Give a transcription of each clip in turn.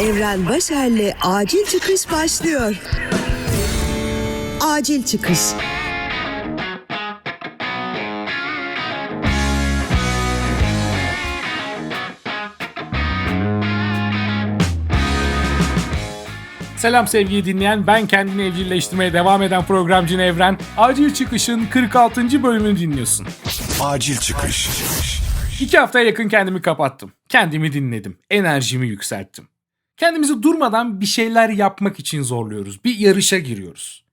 Evren Başer'le Acil Çıkış başlıyor. Acil Çıkış. Selam sevgili dinleyen, ben kendini evcilleştirmeye devam eden programcı Evren. Acil Çıkış'ın 46. bölümünü dinliyorsun. Acil çıkış. İki haftaya yakın kendimi kapattım. Kendimi dinledim, enerjimi yükselttim. Kendimizi durmadan bir şeyler yapmak için zorluyoruz, bir yarışa giriyoruz.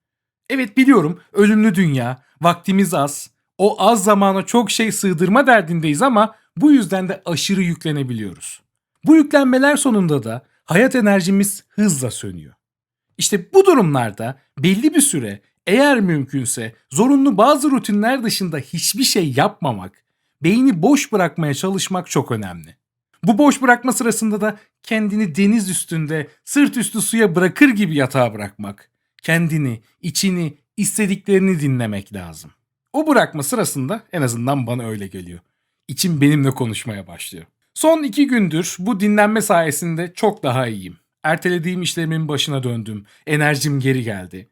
Evet biliyorum, ölümlü dünya, vaktimiz az, o az zamana çok şey sığdırma derdindeyiz ama bu yüzden de aşırı yüklenebiliyoruz. Bu yüklenmeler sonunda da hayat enerjimiz hızla sönüyor. İşte bu durumlarda belli bir süre eğer mümkünse zorunlu bazı rutinler dışında hiçbir şey yapmamak, beyni boş bırakmaya çalışmak çok önemli. Bu boş bırakma sırasında da kendini deniz üstünde sırt üstü suya bırakır gibi yatağa bırakmak, kendini, içini, istediklerini dinlemek lazım. O bırakma sırasında en azından bana öyle geliyor. İçim benimle konuşmaya başlıyor. Son iki gündür bu dinlenme sayesinde çok daha iyiyim. Ertelediğim işlerimin başına döndüm. Enerjim geri geldi.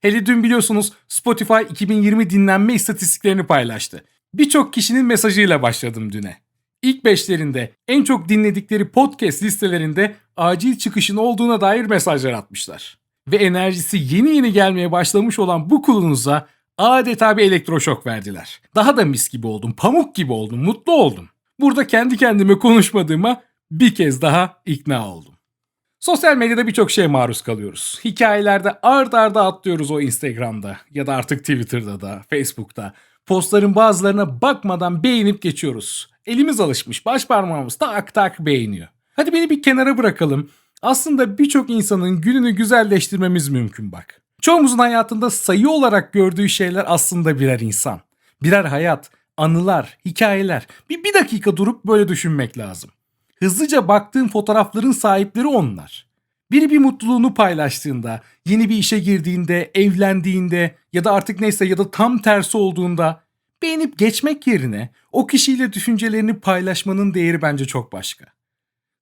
Hele dün biliyorsunuz Spotify 2020 dinlenme istatistiklerini paylaştı. Birçok kişinin mesajıyla başladım düne. İlk beşlerinde en çok dinledikleri podcast listelerinde acil çıkışın olduğuna dair mesajlar atmışlar. Ve enerjisi yeni yeni gelmeye başlamış olan bu kulunuza adeta bir elektroşok verdiler. Daha da mis gibi oldum, pamuk gibi oldum, mutlu oldum. Burada kendi kendime konuşmadığıma bir kez daha ikna oldum. Sosyal medyada birçok şeye maruz kalıyoruz. Hikayelerde ard arda atlıyoruz o Instagram'da ya da artık Twitter'da da, Facebook'ta. Postların bazılarına bakmadan beğenip geçiyoruz. Elimiz alışmış, baş parmağımız tak tak beğeniyor. Hadi beni bir kenara bırakalım. Aslında birçok insanın gününü güzelleştirmemiz mümkün bak. Çoğumuzun hayatında sayı olarak gördüğü şeyler aslında birer insan. Birer hayat, anılar, hikayeler. Bir, bir dakika durup böyle düşünmek lazım. Hızlıca baktığın fotoğrafların sahipleri onlar. Biri bir mutluluğunu paylaştığında, yeni bir işe girdiğinde, evlendiğinde ya da artık neyse ya da tam tersi olduğunda beğenip geçmek yerine o kişiyle düşüncelerini paylaşmanın değeri bence çok başka.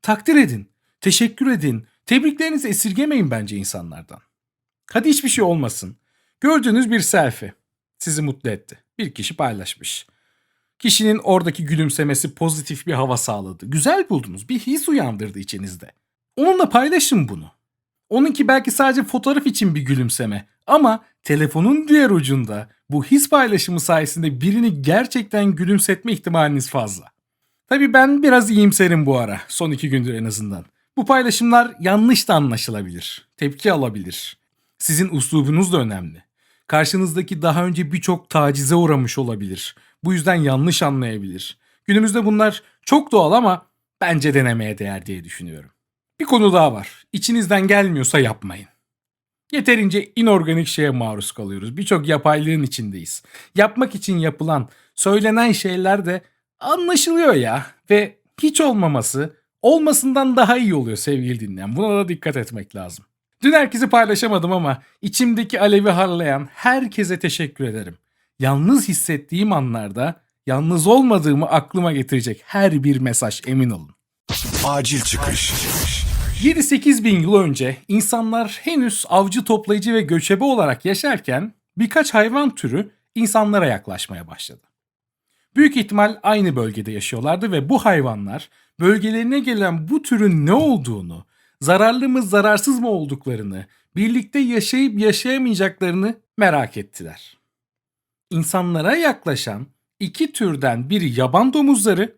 Takdir edin, teşekkür edin, tebriklerinizi esirgemeyin bence insanlardan. Hadi hiçbir şey olmasın. Gördüğünüz bir selfie sizi mutlu etti. Bir kişi paylaşmış. Kişinin oradaki gülümsemesi pozitif bir hava sağladı. Güzel buldunuz. Bir his uyandırdı içinizde. Onunla paylaşın bunu. Onunki belki sadece fotoğraf için bir gülümseme ama telefonun diğer ucunda bu his paylaşımı sayesinde birini gerçekten gülümsetme ihtimaliniz fazla. Tabii ben biraz iyimserim bu ara. Son iki gündür en azından. Bu paylaşımlar yanlış da anlaşılabilir. Tepki alabilir. Sizin uslubunuz da önemli. Karşınızdaki daha önce birçok tacize uğramış olabilir. Bu yüzden yanlış anlayabilir. Günümüzde bunlar çok doğal ama bence denemeye değer diye düşünüyorum. Bir konu daha var. İçinizden gelmiyorsa yapmayın. Yeterince inorganik şeye maruz kalıyoruz. Birçok yapaylığın içindeyiz. Yapmak için yapılan, söylenen şeyler de anlaşılıyor ya ve hiç olmaması olmasından daha iyi oluyor sevgili dinleyen. Buna da dikkat etmek lazım. Dün herkesi paylaşamadım ama içimdeki alevi harlayan herkese teşekkür ederim. Yalnız hissettiğim anlarda yalnız olmadığımı aklıma getirecek her bir mesaj emin olun. Acil çıkış. 7-8 bin yıl önce insanlar henüz avcı toplayıcı ve göçebe olarak yaşarken birkaç hayvan türü insanlara yaklaşmaya başladı. Büyük ihtimal aynı bölgede yaşıyorlardı ve bu hayvanlar bölgelerine gelen bu türün ne olduğunu, zararlı mı zararsız mı olduklarını, birlikte yaşayıp yaşayamayacaklarını merak ettiler. İnsanlara yaklaşan iki türden biri yaban domuzları,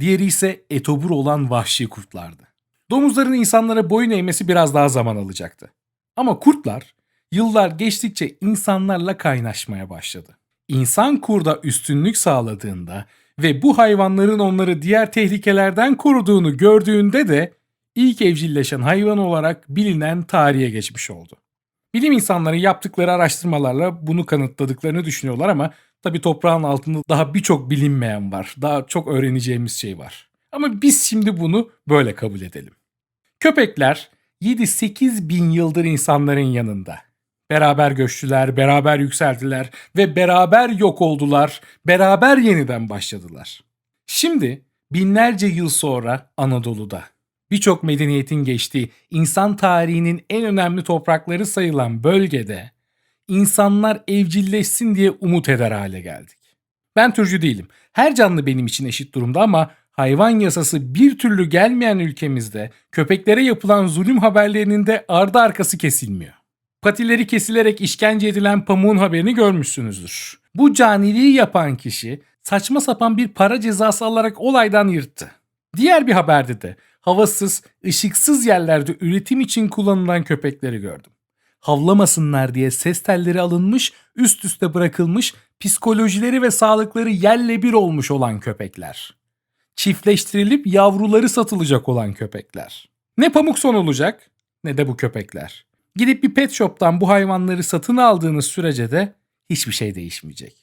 diğeri ise etobur olan vahşi kurtlardı. Domuzların insanlara boyun eğmesi biraz daha zaman alacaktı. Ama kurtlar yıllar geçtikçe insanlarla kaynaşmaya başladı. İnsan kurda üstünlük sağladığında ve bu hayvanların onları diğer tehlikelerden koruduğunu gördüğünde de ilk evcilleşen hayvan olarak bilinen tarihe geçmiş oldu. Bilim insanları yaptıkları araştırmalarla bunu kanıtladıklarını düşünüyorlar ama tabi toprağın altında daha birçok bilinmeyen var. Daha çok öğreneceğimiz şey var. Ama biz şimdi bunu böyle kabul edelim. Köpekler 7-8 bin yıldır insanların yanında. Beraber göçtüler, beraber yükseldiler ve beraber yok oldular, beraber yeniden başladılar. Şimdi binlerce yıl sonra Anadolu'da birçok medeniyetin geçtiği, insan tarihinin en önemli toprakları sayılan bölgede insanlar evcilleşsin diye umut eder hale geldik. Ben türcü değilim. Her canlı benim için eşit durumda ama hayvan yasası bir türlü gelmeyen ülkemizde köpeklere yapılan zulüm haberlerinin de ardı arkası kesilmiyor. Patileri kesilerek işkence edilen pamuğun haberini görmüşsünüzdür. Bu caniliği yapan kişi saçma sapan bir para cezası alarak olaydan yırttı. Diğer bir haberde de havasız, ışıksız yerlerde üretim için kullanılan köpekleri gördüm. Havlamasınlar diye ses telleri alınmış, üst üste bırakılmış, psikolojileri ve sağlıkları yerle bir olmuş olan köpekler. Çiftleştirilip yavruları satılacak olan köpekler. Ne pamuk son olacak ne de bu köpekler. Gidip bir pet shop'tan bu hayvanları satın aldığınız sürece de hiçbir şey değişmeyecek.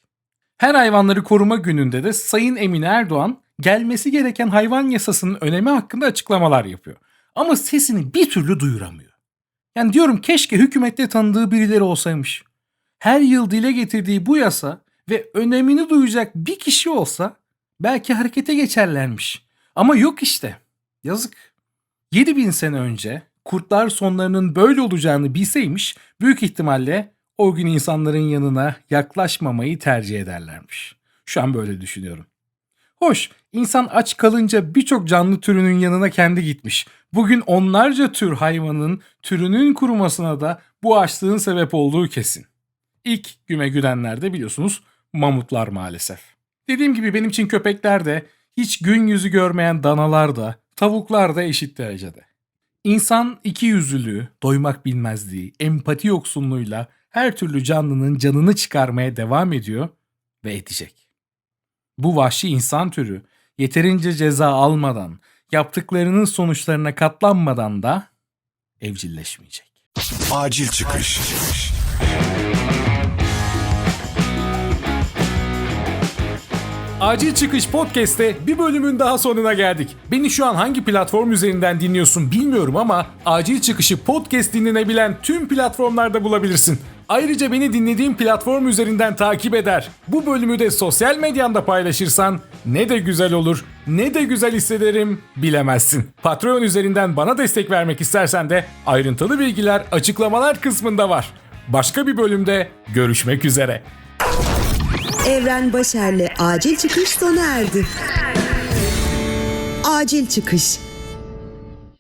Her hayvanları koruma gününde de Sayın Emine Erdoğan gelmesi gereken hayvan yasasının önemi hakkında açıklamalar yapıyor. Ama sesini bir türlü duyuramıyor. Yani diyorum keşke hükümette tanıdığı birileri olsaymış. Her yıl dile getirdiği bu yasa ve önemini duyacak bir kişi olsa belki harekete geçerlermiş. Ama yok işte. Yazık. 7000 sene önce kurtlar sonlarının böyle olacağını bilseymiş büyük ihtimalle o gün insanların yanına yaklaşmamayı tercih ederlermiş. Şu an böyle düşünüyorum. Hoş, insan aç kalınca birçok canlı türünün yanına kendi gitmiş. Bugün onlarca tür hayvanın türünün kurumasına da bu açlığın sebep olduğu kesin. İlk güme gülenler de biliyorsunuz mamutlar maalesef. Dediğim gibi benim için köpekler de hiç gün yüzü görmeyen danalar da tavuklar da eşit derecede. İnsan iki yüzlülüğü, doymak bilmezliği, empati yoksunluğuyla her türlü canlının canını çıkarmaya devam ediyor ve edecek. Bu vahşi insan türü yeterince ceza almadan, yaptıklarının sonuçlarına katlanmadan da evcilleşmeyecek. Acil çıkış. Acil Çıkış Podcast'te bir bölümün daha sonuna geldik. Beni şu an hangi platform üzerinden dinliyorsun bilmiyorum ama Acil Çıkış'ı podcast dinlenebilen tüm platformlarda bulabilirsin. Ayrıca beni dinlediğin platform üzerinden takip eder. Bu bölümü de sosyal medyanda paylaşırsan ne de güzel olur, ne de güzel hissederim bilemezsin. Patreon üzerinden bana destek vermek istersen de ayrıntılı bilgiler açıklamalar kısmında var. Başka bir bölümde görüşmek üzere. Evren Başer'le acil çıkış sona erdi. Acil çıkış.